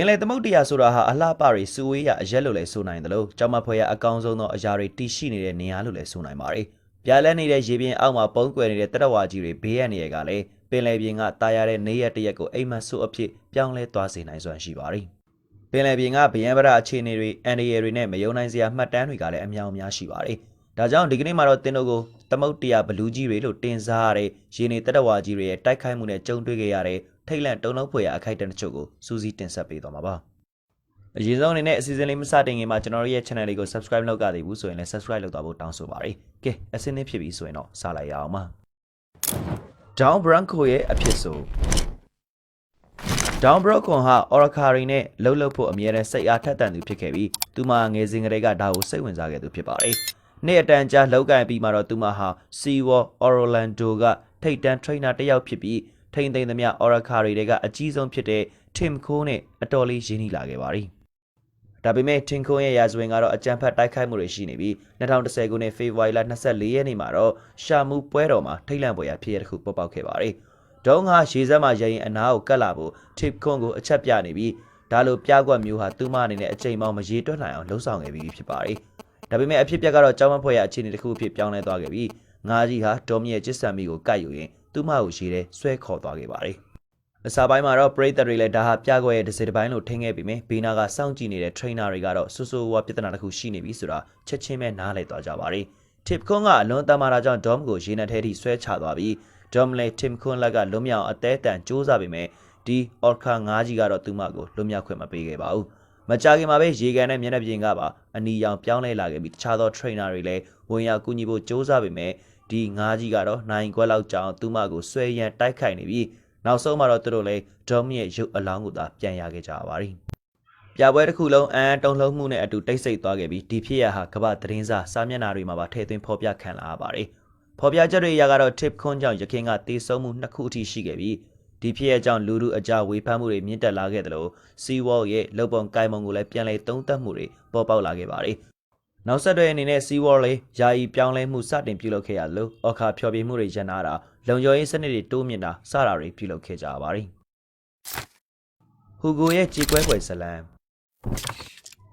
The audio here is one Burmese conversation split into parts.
ပင်လယ်သမုဒ္ဒရာဆိုတာဟာအလှပတွေစုဝေးရအရက်လို့လည်းဆိုနိုင်တယ်လို့ကြောင်မဖွဲရအကောင်းဆုံးသောအရာတွေတည်ရှိနေတဲ့နေရာလို့လည်းဆိုနိုင်ပါတယ်။ပြာလဲနေတဲ့ရေပြင်အောက်မှာပုံကွယ်နေတဲ့တရဝါကြီးတွေဘေးရနေရကလည်းပင်လယ်ပြင်ကတာယာတဲ့နေရက်တစ်ရက်ကိုအိမ်မက်ဆုအဖြစ်ပြောင်းလဲသွားစေနိုင်စွမ်းရှိပါတယ်။ပင်လယ်ပြင်ကဗယံပရအခြေအနေတွေအန်ဒီရယ်တွေနဲ့မယုံနိုင်စရာမှတ်တမ်းတွေကလည်းအများအများရှိပါတယ်။ဒါကြောင့်ဒီကနေ့မှာတော့တင်းတို့ကိုသမုဒ္ဒရာဘလူးကြီးတွေလို့တင်စားရတဲ့ရေနေတရဝါကြီးတွေရဲ့တိုက်ခိုက်မှုနဲ့ကြုံတွေ့ခဲ့ရတဲ့ ထိတ်လန့်တုန်လှုပ်ဖွယ်ရာအခိုက်အတန့်တချို့ကိုစူးစီးတင်ဆက်ပေးသွားမှာပါ။အရင်ဆုံးအနေနဲ့အစီအစဉ်လေးမစတင်ခင်မှာကျွန်တော်တို့ရဲ့ channel လေးကို subscribe လုပ်ကြသေးဘူးဆိုရင်လည်း subscribe လုပ်သွားဖို့တောင်းဆိုပါရစေ။ကဲအစင်းသင်းဖြစ်ပြီဆိုရင်တော့စလိုက်ရအောင်ပါ။ Down Branco ရဲ့အဖြစ်ဆို Down Branco ဟာ Oracari နဲ့လှုပ်လှုပ်ဖို့အမြဲတမ်းစိတ်အားထက်သန်သူဖြစ်ခဲ့ပြီးသူမငယ်စဉ်ကတည်းကဒါကိုစိတ်ဝင်စားခဲ့သူဖြစ်ပါတယ်။နေ့အတန်ကြာလောက်ကင်ပြီးမှတော့သူမဟာ Seawall Orlando ကထိတ်တန်း trainer တစ်ယောက်ဖြစ်ပြီး ထိမ့်သိမ်းသမျှ Oracari တွေကအကြီးဆုံးဖြစ်တဲ့ Tim Cole နဲ့အတော်လေးရင်းနှီးလာခဲ့ပါတယ်။ဒါပေမဲ့ Tim Cole ရဲ့ရာဇဝင်ကတော့အကြံဖတ်တိုက်ခိုက်မှုတွေရှိနေပြီး2010ခုနှစ်ဖေဖော်ဝါရီလ24ရက်နေ့မှာတော့ရှာမှုပွဲတော်မှာထိတ်လန့်ပွဲရဖြစ်ရတစ်ခုပေါ်ပေါက်ခဲ့ပါတယ်။ဒုံးကရေစက်မှာရရင်အနားကိုကတ်လာဖို့ Tim Cole ကိုအချက်ပြနေပြီးဒါလိုပြကွက်မျိုးဟာသူမအနေနဲ့အချိန်ပေါင်းမရေတွက်နိုင်အောင်လှုံ့ဆော်ခဲ့ပြီးဖြစ်ပါတယ်။ဒါပေမဲ့အဖြစ်ပြက်ကတော့ကြောင်းမဖွဲ့ရအခြေအနေတစ်ခုအဖြစ်ပြောင်းလဲသွားခဲ့ပြီးငါးကြီးဟာဒေါ်မီရဲ့ကျစ်ဆံမီကိုကတ်ယူရင် သူမကိုရေထဲဆွဲခေါ်သွားခဲ့ပါတယ်။အစာပိုင်းမှာတော့ပရိသတ်တွေလည်းဒါဟာပြကွက်ရဲ့တစ်စိတစ်ပိုင်းလို့ထင်ခဲ့ပြီးမြင်ဘေးနာကစောင့်ကြည့်နေတဲ့ trainer တွေကတော့ဆူဆူဝါပြဿနာတစ်ခုရှိနေပြီဆိုတာချက်ချင်းပဲနားလည်သွားကြပါတယ်။ Tip Kun ကအလွန်တမ်းမာတာကြောင့် Dom ကိုရေနံထဲထိဆွဲချသွားပြီး Dom လည်း Tim Kun လက်ကလွတ်မြောက်အသေးအတန်စူးစမ်းပေမဲ့ဒီ Orca ငါးကြီးကတော့သူမကိုလွတ်မြောက်ခွင့်မပေးခဲ့ပါဘူး။မကြာခင်မှာပဲရေကန်နဲ့မျက်နှာပြင်ကပါအနီရောင်ပြောင်းလဲလာခဲ့ပြီးတခြားသော trainer တွေလည်းဝင်ရောက်ကူညီဖို့စူးစမ်းပေမဲ့ ဒီငါးကြီးကတော့နိုင်ခွက်လောက်ကြောင်သူမကိုဆွဲရန်တိုက်ခိုက်နေပြီးနောက်ဆုံးမှာတော့သူတို့လည်း Dom ရဲ့ရုပ်အလောင်းကိုသာပြန်ရခဲ့ကြပါပါတယ်။ပြပွဲတစ်ခုလုံးအန်တုံလုံးမှုနဲ့အတူတိတ်ဆိတ်သွားခဲ့ပြီးဒီဖြစ်ရဟာကမ္ဘာသတင်းစာစာမျက်နှာတွေမှာပါထည့်သွင်းဖော်ပြခံလာရပါတယ်။ဖော်ပြချက်တွေအရကတော့ tip ခွန်းကြောင့်ရခင်ကတေဆုံးမှုနှစ်ခုအထိရှိခဲ့ပြီးဒီဖြစ်ရကြောင့်လူလူအကြဝေဖန်မှုတွေမြင့်တက်လာခဲ့တယ်လို့ Seawall ရဲ့လုံပုံကိုင်မုံကိုလည်းပြန်လည်သုံးသပ်မှုတွေပေါ်ပေါက်လာခဲ့ပါတယ်။ နောက်ဆက်တွဲအနေနဲ့ Seawall လေးယာယီပြောင်းလဲမှုစတင်ပြုလုပ်ခဲ့ရလို့အခါဖျော်ဖြေမှုတွေရန်နာတာလုံခြုံရေးစနစ်တွေတိုးမြင့်တာစတာတွေပြုလုပ်ခဲ့ကြပါတယ်။ဟူဂိုရဲ့ကြေကွဲကွယ်ဇလံ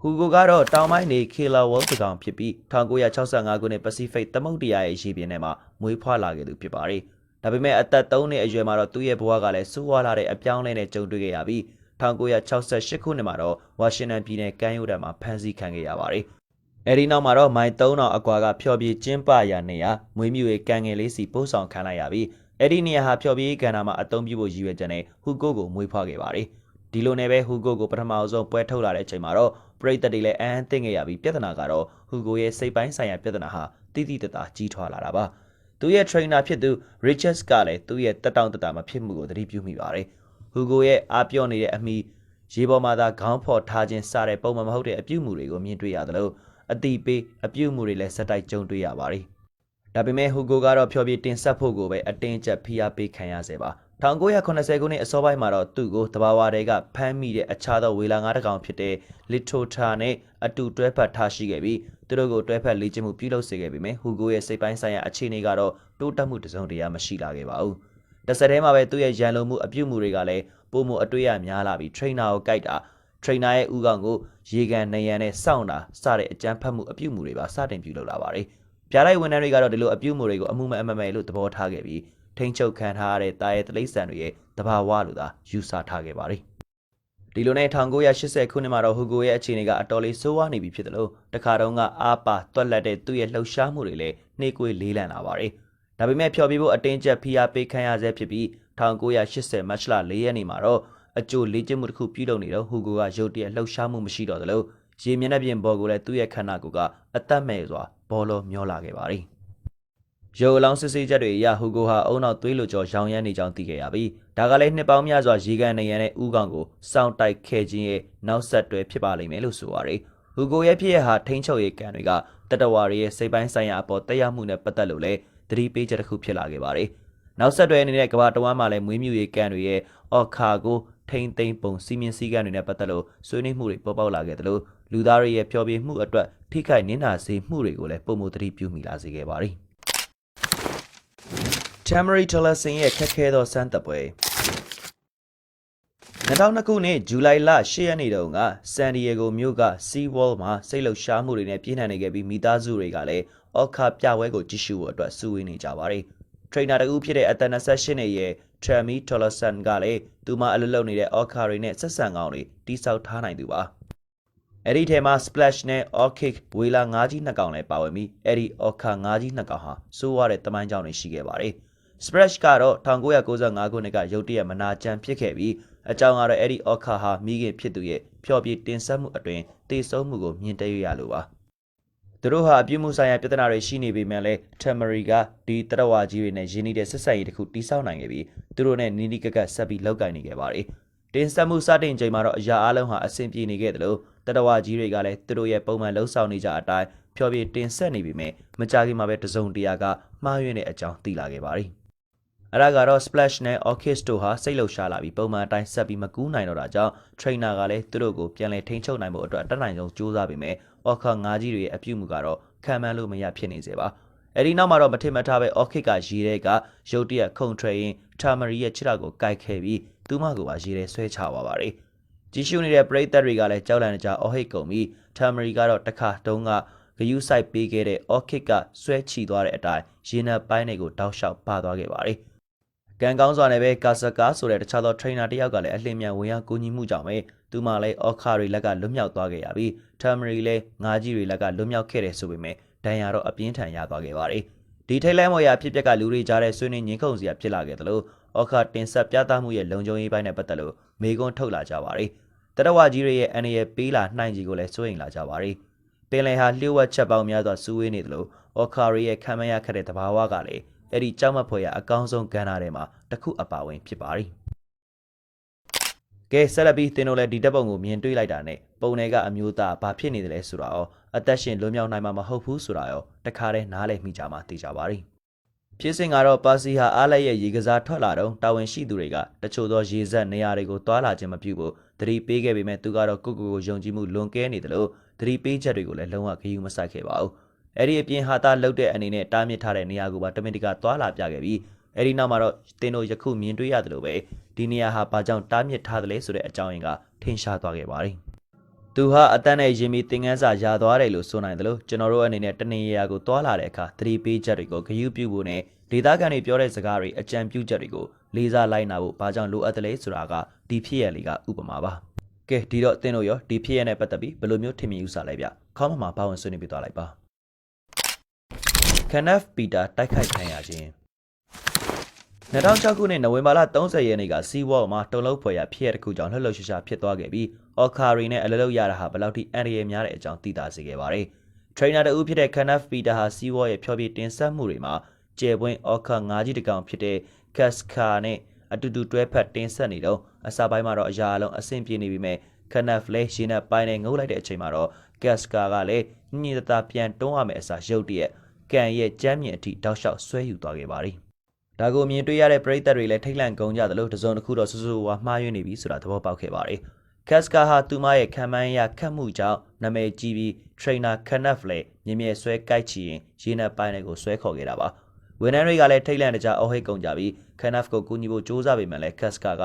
ဟူဂိုကတော့တောင်ပိုင်းနေခေလာဝေါတကောင်ဖြစ်ပြီး1965ခုနှစ်ပစိဖိတ်သမုဒ္ဒရာရဲ့ရေပြင်ထဲမှာမွေးဖွားလာခဲ့သူဖြစ်ပါတယ်။ဒါပေမဲ့အသက်3နှစ်အရွယ်မှာတော့သူ့ရဲ့ဘဝကလည်းဆိုးဝါးလာတဲ့အပြောင်းအလဲနဲ့ကြုံတွေ့ခဲ့ရပြီး1968ခုနှစ်မှာတော့ဝါရှင်တန်ပြည်နယ်ကမ်းရိုးတန်းမှာဖမ်းဆီးခံခဲ့ရပါတယ်။ အဲဒီနောက်မှာတော့မိုင်3000အကွာကဖျော်ဖြေကျင်းပရာနေရာမွေးမြူရေးကံငယ်လေးစီပို့ဆောင်ခံလိုက်ရပြီးအဲ့ဒီနေရာဟာဖျော်ဖြေရေးကဏ္ဍမှာအသုံးပြုဖို့ရည်ရွယ်ချက်နဲ့ဟူဂိုကိုမွေးဖွားခဲ့ပါတယ်။ဒီလိုနဲ့ပဲဟူဂိုကိုပထမအဆုံးပွဲထုတ်လာတဲ့အချိန်မှာတော့ပရိသတ်တွေလည်းအံ့အသင့်ခဲ့ရပြီးပြဿနာကတော့ဟူဂိုရဲ့စိတ်ပိုင်းဆိုင်ရာပြဿနာဟာတိတိတတ်တာကြီးထွားလာတာပါ။သူရဲ့ trainer ဖြစ်သူ Richards ကလည်းသူ့ရဲ့တက်တောင့်တတမဖြစ်မှုကိုသတိပြုမိပါတယ်။ဟူဂိုရဲ့အားပြော့နေတဲ့အမိရေပေါ်မှာသာခေါင်းဖော်ထားခြင်းစတဲ့ပုံမှန်မဟုတ်တဲ့အပြုမှုတွေကိုမြင်တွေ့ရသလို အတိပေးအပြုမှုတွေလည်းစက်တိုက်ကြုံတွေ့ရပါတယ်။ဒါပေမဲ့ဟူဂိုကတော့ဖြောပြတင်ဆက်ဖို့ကိုပဲအတင်းကျပ်ဖိအားပေးခံရစေပါ1980ခုနှစ်အစောပိုင်းမှာတော့သူ့ကိုတဘာဝတွေကဖမ်းမိတဲ့အခြားသောဝေလာငါးတကောင်ဖြစ်တဲ့လီထိုတာနဲ့အတူတွဲဖက်ထားရှိခဲ့ပြီးသူတို့ကိုတွဲဖက်လေ့ကျင့်မှုပြုလုပ်စေခဲ့ပေမဲ့ဟူဂိုရဲ့စိတ်ပိုင်းဆိုင်ရာအခြေအနေကတော့တိုးတက်မှုတစ်စုံတရာမရှိလာခဲ့ပါဘူး။တစ်ဆက်တည်းမှာပဲသူ့ရဲ့ရန်လိုမှုအပြုမှုတွေကလည်းပုံမအတွေ့ရများလာပြီး trainer ကိုကြိုက်တာ trainer ရဲ့ဥကောင်ကိုရေကန်နေရန်နဲ့စောင့်တာစတဲ့အကြမ်းဖက်မှုအပြုမှုတွေပါစတင်ပြုလုပ်လာပါတယ်။ပြားလိုက်ဝန်ထမ်းတွေကတော့ဒီလိုအပြုမှုတွေကိုအမှုမဲ့အမမဲ့လို့သဘောထားခဲ့ပြီးထိန်းချုပ်ခံထားရတဲ့တာရဲ့တလိษံတွေရဲ့တဘာဝလိုသာယူဆထားခဲ့ပါတယ်။ဒီလိုနဲ့1980ခုနှစ်မှာတော့ဟူဂိုရဲ့အခြေအနေကအတော်လေးဆိုးဝါးနေပြီဖြစ်တယ်လို့တခါတုန်းကအာပါတွက်လက်တဲ့သူ့ရဲ့လှုပ်ရှားမှုတွေလည်းနှိကွေးလေးလံလာပါတယ်။ဒါပေမဲ့ဖျော်ပြဖို့အတင်းကျပ်ဖိအားပေးခံရဆဲဖြစ်ပြီး1980မတ်လ4ရက်နေ့မှာတော့ အကျိုးလေ့ကျင့်မှုတစ်ခုပြုလုပ်နေတော့ဟူဂိုကရုတ်တရက်လှုပ်ရှားမှုမရှိတော့သလိုရေမျက်နှာပြင်ဘော်ကိုလည်းသူ့ရဲ့ခန္ဓာကိုယ်ကအသက်မဲ့စွာဘောလုံးမျောလာခဲ့ပါတယ်။ရုပ်အလောင်းစစ်ဆေးချက်တွေအရဟူဂိုဟာအုံနောက်သွေးလိုကျော်ရောင်ရမ်းနေကြောင်းသိခဲ့ရပြီးဒါကလည်းနှစ်ပေါင်းများစွာရေကန်နေရန်နဲ့ဥကောင်ကိုစောင့်တိုက်ခဲ့ခြင်းရဲ့နောက်ဆက်တွဲဖြစ်ပါလိမ့်မယ်လို့ဆိုပါတယ်။ဟူဂိုရဲ့ဖြစ်ရဟာထိန်းချုပ်ရေးကံတွေကတတဝါတွေရဲ့စိတ်ပိုင်းဆိုင်ရာအပေါ်တက်ရောက်မှုနဲ့ပတ်သက်လို့လည်းသတိပေးချက်တစ်ခုဖြစ်လာခဲ့ပါတယ်။နောက်ဆက်တွဲအနေနဲ့ကမ္ဘာတဝမ်းမှာလည်းမွေးမြူရေးကံတွေရဲ့အော်ခါကို ထိမ့်သိမ့်ပုံစီမင်းစည်းကမ်းတွေနဲ့ပတ်သက်လို့ဆွေးနွေးမှုတွေပေါ်ပေါက်လာခဲ့တယ်လို့လူသားတွေရဲ့ပျော်ပြမှုအတွက်ထိခိုက်နစ်နာစေမှုတွေကိုလည်းပုံမသတိပြုမိလာစေခဲ့ပါတယ်။ Tamari Tillerson ရဲ့ခက်ခဲသောစမ်းသပ်ပွဲ2002ခုနှစ်ဇူလိုင်လ10ရက်နေ့တုန်းကဆန်ဒီယေဂိုမြို့က Sea Wall မှာစိတ်လှုပ်ရှားမှုတွေနဲ့ပြင်းထန်နေခဲ့ပြီးမိသားစုတွေကလည်းအော်ခါပြပွဲကိုကြည့်ရှုဖို့အတွက်စုဝေးနေကြပါတယ်။ ထရိနာတဦးဖြစ်တဲ့အသက်28နှစ်ရဲ့ Trami Tolleson ကလည်းသူမအလုပ်လုပ်နေတဲ့အော်ခါတွေနဲ့ဆက်ဆံကောင်းတွေတိစောက်ထားနိုင်သူပါ။အဲ့ဒီထဲမှာ Splash နဲ့ Orchid ဝေလာငါးကြီးနှစ်ကောင်လည်းပါဝင်ပြီးအဲ့ဒီ Orca ငါးကြီးနှစ်ကောင်ဟာစိုးရတဲ့တမိုင်းကြောင်းတွေရှိခဲ့ပါတယ်။ Splash ကတော့1995ခုနှစ်ကရုတ်တရက်မနာကြမ်းဖြစ်ခဲ့ပြီးအကြောင်းကတော့အဲ့ဒီ Orca ဟာမိခင်ဖြစ်သူရဲ့ဖျော်ဖြေတင်ဆက်မှုအတွင်တေဆုံးမှုကိုမြင်တွေ့ရလို့ပါ။ သူတို့ဟာအပြုမှုဆိုင်ရာပြဿနာတွေရှိနေပေမဲ့လည်း Tamari ကဒီတရဝါကြီးတွေနဲ့ရင်းနှီးတဲ့ဆက်ဆံရေးတစ်ခုတိစောက်နိုင်ခဲ့ပြီးသူတို့နဲ့နီးနီးကပ်ကပ်ဆက်ပြီးလောက်ကင်နေခဲ့ပါတယ်။တင်ဆက်မှုစတင်ချိန်မှာတော့အရာအလုံးဟာအဆင်ပြေနေခဲ့တယ်လို့တရဝါကြီးတွေကလည်းသူတို့ရဲ့ပုံမှန်လှုပ်ဆောင်နေကြအတိုင်းဖျော်ဖြေတင်ဆက်နေပြီမဲ့မကြခင်မှာပဲတစုံတရာကမှားယွင်းတဲ့အကြောင်းသိလာခဲ့ပါတယ်။အဲ့ဒါကတော့ Splash နဲ့ Orchid တို့ဟာစိတ်လှုပ်ရှားလာပြီးပုံမှန်အတိုင်းဆက်ပြီးမကူးနိုင်တော့တာကြောင့် trainer ကလည်းသူတို့ကိုပြန်လည်ထိန်းချုပ်နိုင်ဖို့အတွက်တက်နိုင်ဆုံးကြိုးစားပေမဲ့ Orca ငါးကြီးတွေရဲ့အပြုတ်မှုကတော့ခံမှန်းလို့မရဖြစ်နေစေပါအဲ့ဒီနောက်မှာတော့မထင်မှတ်ထားပဲ Orchid ကရေထဲကရုတ်တရက်ခုန်ထွက်ရင် Tamari ရဲ့ခြေထောက်ကိုကိုက်ခဲပြီးသူမကိုပါရေထဲဆွဲချသွားပါတယ်ကြည့်ရှုနေတဲ့ပရိသတ်တွေကလည်းကြောက်လန့်ကြအော်ဟစ်ကုန်ပြီး Tamari ကတော့တခါတုံးကဂယူးဆိုင်ပေးခဲ့တဲ့ Orchid ကဆွဲချီသွားတဲ့အတိုင်းရေနံပိုင်းတွေကိုတောက်လျှောက်ပါသွားခဲ့ပါတယ်ကံကောင်းစွာနဲ့ပဲကာဆာကာဆိုတဲ့တခြားသော trainer တစ်ယောက်ကလည်းအလင်းမြန်ဝင်ရောက်ကူညီမှုကြောင့်ပဲ သူမှလည်းအော်ခါရီလက်ကလွတ်မြောက်သွားခဲ့ရပြီးတမ်မရီလည်းငါးကြီးတွေလက်ကလွတ်မြောက်ခဲ့တယ်ဆိုပေမဲ့ဒဏ်ရာတော့အပြင်းထန်ရသွားခဲ့ပါတယ်ဒီထိတ်လန့်မော်ရာဖြစ်ပျက်ကလူတွေကြားတဲ့ဆွေးနွေးငင်းခုန်စရာဖြစ်လာခဲ့တယ်လို့အော်ခါတင်ဆက်ပြသမှုရဲ့လုံခြုံရေးပိုင်းနဲ့ပတ်သက်လို့မေကွန်းထုတ်လာကြပါတယ်တရဝကြီးတွေရဲ့အနေရပေးလာနှိုင်းကြီးကိုလည်းစိုးရိမ်လာကြပါတယ်ပင်လယ်ဟာလျှို့ဝှက်ချက်ပေါင်းများစွာစူးဝေးနေတယ်လို့အော်ခါရီရဲ့ခံမရခက်တဲ့တဘာဝကလည်းအဲ့ဒီကြောက်မက်ဖွယ်ရအကောင်းဆုံးကဏ္ဍထဲမှာတစ်ခုအပါဝင်ဖြစ်ပါတယ်။ ကဲဆက်လက်ပြီးသင်တို့လည်းဒီတပ်ပုံကိုမြင်တွေ့လိုက်တာနဲ့ပုံတွေကအမျိုးသားဘာဖြစ်နေတယ်လဲဆိုတာရောအသက်ရှင်လွတ်မြောက်နိုင်မှာမဟုတ်ဘူးဆိုတာရောတခါတည်းနားလည်မိကြမှာသိကြပါလိမ့်။ဖြစ်စဉ်ကတော့ပါစီဟာအားလက်ရဲ့ရေကစားထွက်လာတော့တာဝန်ရှိသူတွေကတချို့သောရေစက်နေရာတွေကိုတွာလာခြင်းမပြုဖို့သတိပေးခဲ့ပေမဲ့သူကတော့ကိုကိုကိုယုံကြည်မှုလွန်ကဲနေတယ်လို့သတိပေးချက်တွေကိုလည်းလုံးဝဂရုမစိုက်ခဲ့ပါဘူး။အဲ့ဒီအပြင်ဟာတာလှုပ်တဲ့အနေနဲ့တားမြစ်ထားတဲ့နေရာကိုပါတမင်တကာတွာလာပြခဲ့ပြီး အဲ့ဒီနောက်မှာတော့တင်းတို့ယခုမြင်တွေ့ရတယ်လို့ပဲဒီနေရာဟာဘာကြောင့်တားမြစ်ထားတယ်လဲဆိုတဲ့အကြောင်းရင်းကထင်ရှားသွားခဲ့ပါတယ်။သူဟာအတန်းနဲ့ရင်မီသင်ငန်းစာရာသွားတယ်လို့ဆိုနိုင်တယ်လို့ကျွန်တော်တို့အနေနဲ့တနေရာကိုတွာလာတဲ့အခါသတိပေးချက်တွေကိုဂရုပြုဖို့နဲ့ဒေသခံတွေပြောတဲ့စကားတွေအကြံပြုချက်တွေကိုလေးစားလိုက်နာဖို့ဘာကြောင့်လိုအပ်တယ်လဲဆိုတာကဒီဖြစ်ရလေးကဥပမာပါ။ကဲဒီတော့သင်တို့ရောဒီဖြစ်ရနဲ့ပတ်သက်ပြီးဘယ်လိုမျိုးထင်မြင်ယူဆလဲဗျ။ခေါင်းမှာဘာဝင်ဆွေးနွေးပြသွားလိုက်ပါ။ Kenneth Peter တိုက်ခိုက်ခံရခြင်း 2006ခုနှစ်နိုဝင်ဘာလ30ရက်နေ့ကစီးဝေါ်မှာတုံလုံးဖွယ်ရဖြစ်ရတစ်ခုကြောင့်လှုပ်လှုပ်ရှားရှားဖြစ်သွားခဲ့ပြီးအော်ခါရီနဲ့အလလုပ်ရတာဟာဘယ်လောက်ထိအန်ရီရများတဲ့အကြောင်းသိသာစေခဲ့ပါတယ်။ထရိနာတဦးဖြစ်တဲ့ Kenneth Peter ဟာစီးဝေါ်ရဲ့ဖြောပြတင်ဆက်မှုတွေမှာကျယ်ပွင့်အော်ခါငါးကြီးတကောင်ဖြစ်တဲ့ Casca နဲ့အတူတူတွဲဖက်တင်ဆက်နေတော့အစာပိုင်းမှာတော့အရာအလုံးအဆင်ပြေနေပြီမဲ့ Kenneth လည်းရှင်းနဲ့ပိုင်းနဲ့ငုပ်လိုက်တဲ့အချိန်မှာတော့ Casca ကလည်းညင်တတာပြန်တွန်းရမယ့်အစားရုပ်တရက်ကန်ရဲ့ကြမ်းမြင့်အထိတောက်လျှောက်ဆွဲယူသွားခဲ့ပါတယ်။ ဒါကိုမြင်တွေ့ရတဲ့ပရိသတ်တွေလည်းထိတ်လန့်ကုန်ကြသလိုတစုံတစ်ခုတော့ဆူဆူဝါမှားယွင်းနေပြီဆိုတာသဘောပေါက်ခဲ့ပါတယ်။ကက်စကာဟာသူမရဲ့ခံမှန်းရခတ်မှုကြောင့်နာမည်ကြီးပြီး trainer Kenneth လည်းမြင်မြဲဆွဲကြိုက်ချီရင်ရေနံပိုင်းတွေကိုဆွဲခေါ်ခဲ့တာပါ။ဝန်ထမ်းတွေကလည်းထိတ်လန့်တကြအော်ဟစ်ကုန်ကြပြီး Kenneth ကိုကူညီဖို့ကြိုးစားပေမဲ့လည်းကက်စကာက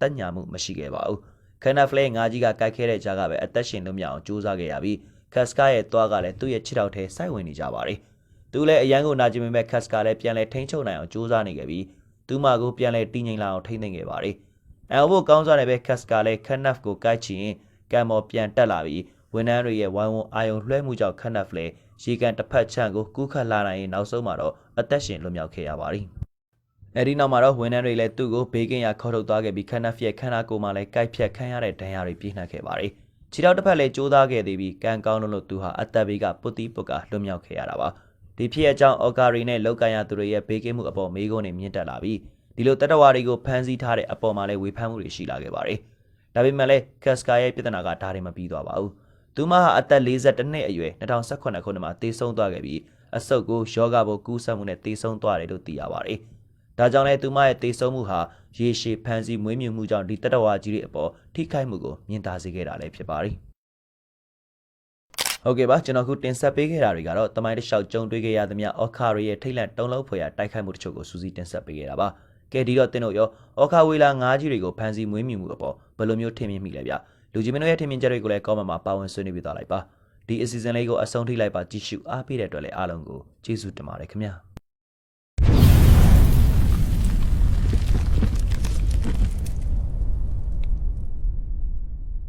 တညံမှုမရှိခဲ့ပါဘူး။ Kenneth လည်းငါးကြီးကကြိုက်ခဲ့တဲ့ကြားကပဲအသက်ရှင်လို့မရအောင်ကြိုးစားခဲ့ရပြီးကက်စကာရဲ့သွားကလည်းသူ့ရဲ့ခြေထောက်ထဲစိုက်ဝင်နေကြပါတယ်။ သူလည်းအရန်ကိုနာကျင်ပေမဲ့ခတ်စကာလည်းပြန်လဲထိန်းချုပ်နိုင်အောင်ကြိုးစားနေခဲ့ပြီးသူမကိုပြန်လဲတည်ငြိမ်လာအောင်ထိန်းသိမ်းခဲ့ပါတယ်။အန်ဘိုကောင်းစားနေပဲခတ်စကာလည်းခနက်ကိုကိုက်ချင်ကံမော်ပြန်တက်လာပြီးဝန်ထမ်းတွေရဲ့ဝိုင်းဝန်းအာယုံလွှဲမှုကြောင့်ခနက်လည်းရေကန်တစ်ဖက်ချန့်ကိုကူးခတ်လာနိုင်ရင်နောက်ဆုံးမှာတော့အသက်ရှင်လွတ်မြောက်ခဲ့ရပါတယ်။အဲဒီနောက်မှာတော့ဝန်ထမ်းတွေလည်းသူ့ကိုဘေးကင်းရာခေါ်ထုတ်သွားခဲ့ပြီးခနက်ရဲ့ခန္ဓာကိုယ်မှာလည်းကိုက်ဖြတ်ခံရတဲ့ဒဏ်ရာတွေပြင်းထန်ခဲ့ပါတယ်။ခြေထောက်တစ်ဖက်လည်းကြိုးစားခဲ့သေးပြီးကံကောင်းလို့သူဟာအသက်ဘေးကပုတ်တီးပုတ်ကလွတ်မြောက်ခဲ့ရတာပါ။ ဒီဖြစ်အကြောင်းအော်ကာရီနဲ့လောက်ကန်ရသူတွေရဲ့ဘေးကင်းမှုအပေါ်မေးခွန်းတွေမြင့်တက်လာပြီးဒီလိုတတဝါတွေကိုဖမ်းဆီးထားတဲ့အပေါ်မှာလည်းဝေဖန်မှုတွေရှိလာခဲ့ပါတယ်။ဒါပေမဲ့လည်းကက်စကာရဲ့ပြဿနာကဒါတွေမပြီးသွားပါဘူး။သူမဟာအသက်42နှစ်အရွယ်2018ခုနှစ်မှာတေဆုံးသွားခဲ့ပြီးအဆုတ်ကိုယောဂဘိုကူးစက်မှုနဲ့တေဆုံးသွားတယ်လို့သိရပါတယ်။ဒါကြောင့်လည်းသူမရဲ့တေဆုံးမှုဟာရေရှည်ဖမ်းဆီးမွေးမြူမှုကြောင့်ဒီတတဝါကြီးတွေအပေါ်ထိခိုက်မှုကိုမြင်သာစေခဲ့တာလည်းဖြစ်ပါတယ်။ ဟုတ်ကဲ့ပါကျွန်တော်ခုတင်ဆက်ပေးခဲ့တာတွေကတော့တမိုင်းတစ်လျှောက်ကြုံတွေ့ခဲ့ရသမျှအော်ခါရီရဲ့ထိတ်လန့်တုံးလုံးဖွယ်ရာတိုက်ခိုက်မှုတချို့ကိုစူးစီးတင်ဆက်ပေးခဲ့တာပါကဲဒီတော့တင်းတို့ရောအော်ခါဝေလာငါးကြီးတွေကိုဖန်စီမွေးမြူမှုအပေါ်ဘယ်လိုမျိုးထင်မြင်မိလဲဗျလူကြီးမင်းတို့ရဲ့ထင်မြင်ချက်တွေကိုလည်း comment မှာပါဝင်ဆွေးနွေးပြသွားလိုက်ပါဒီအစီအစဉ်လေးကိုအဆုံးထိလိုက်ပါကြည့်ရှုအားပေးတဲ့အတွက်လည်းအားလုံးကိုကျေးဇူးတင်ပါတယ်ခင်ဗျာ